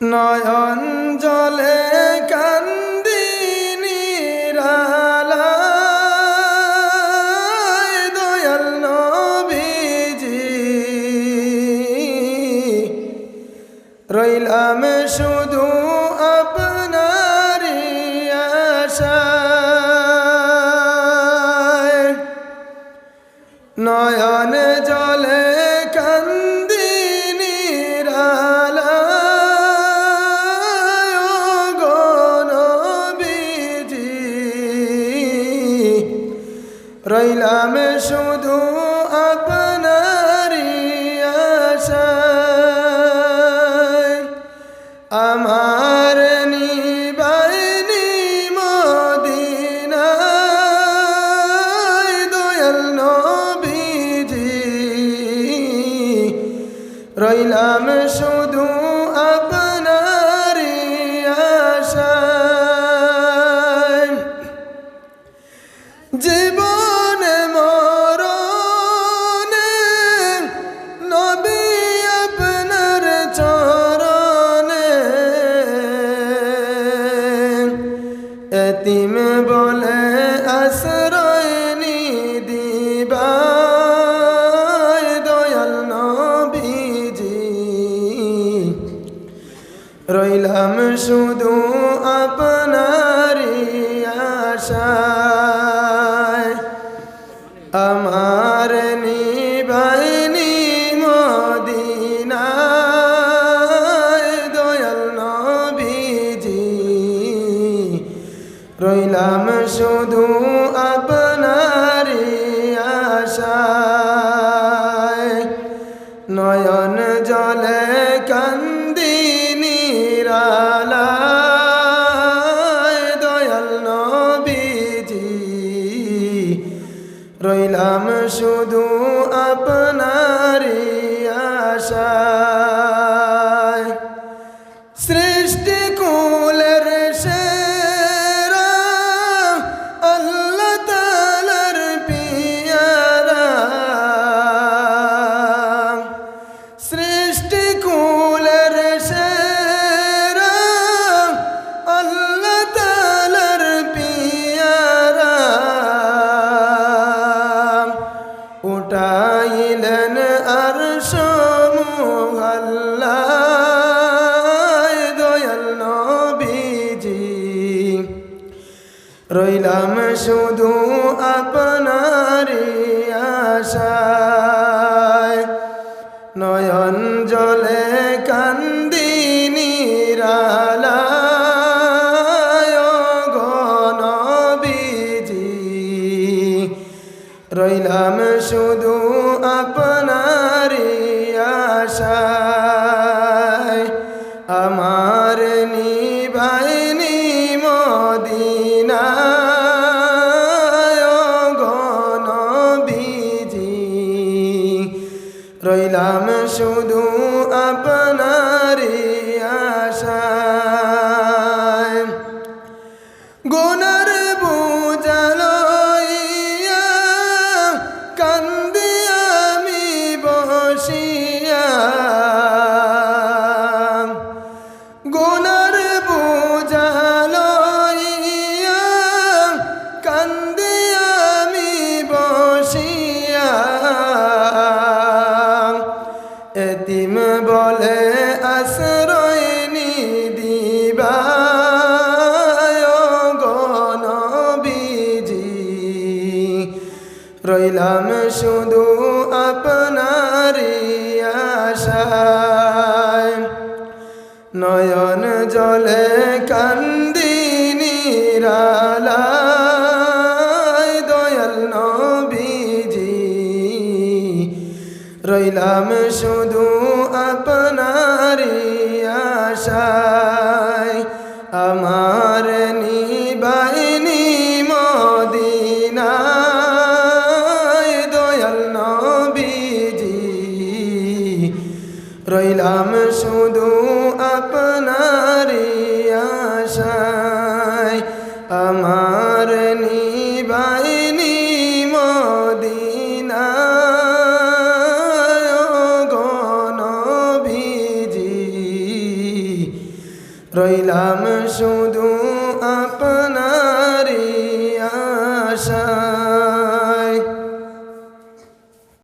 নয়ন জলে কান্দিনী দয়াল নবীজি। রইলাম শুধু আপনারি আশায় শুধু আপনারি আশায়। আমার নিবাইনি মদিনায় দয়াল নবীজি রইলাম শুধু এতিম বলে আশ্রয় দিবায় দয়াল নবীজি। রইলাম শুধু আপনারি আশায় রইলাম শুধু আপনারি আশায়। নয়ন জলে কান্দিনী দয়াল নবীজি। রইলাম শুধু আপনারি আশায়। সৃষ্টি রইলাম শুধু আপনারি আশায়। নয়ন জলে কান্দিনী গণবীজি রইলাম শুধু আপনারি আশায়। আমার রইলাম শুধু আপনার আশায়। গুনার শুধু আপনারি আশায়। নয়ন জলে কান্দিনী দয়াল নবীজি। রইলাম শুধু আপনারি আশায়। আমার রইলাম শুধু আপনারি আশায়। আমার নিবাইনি মদিনায় গণবীজি রইলাম শুধু আপনারি আশায়।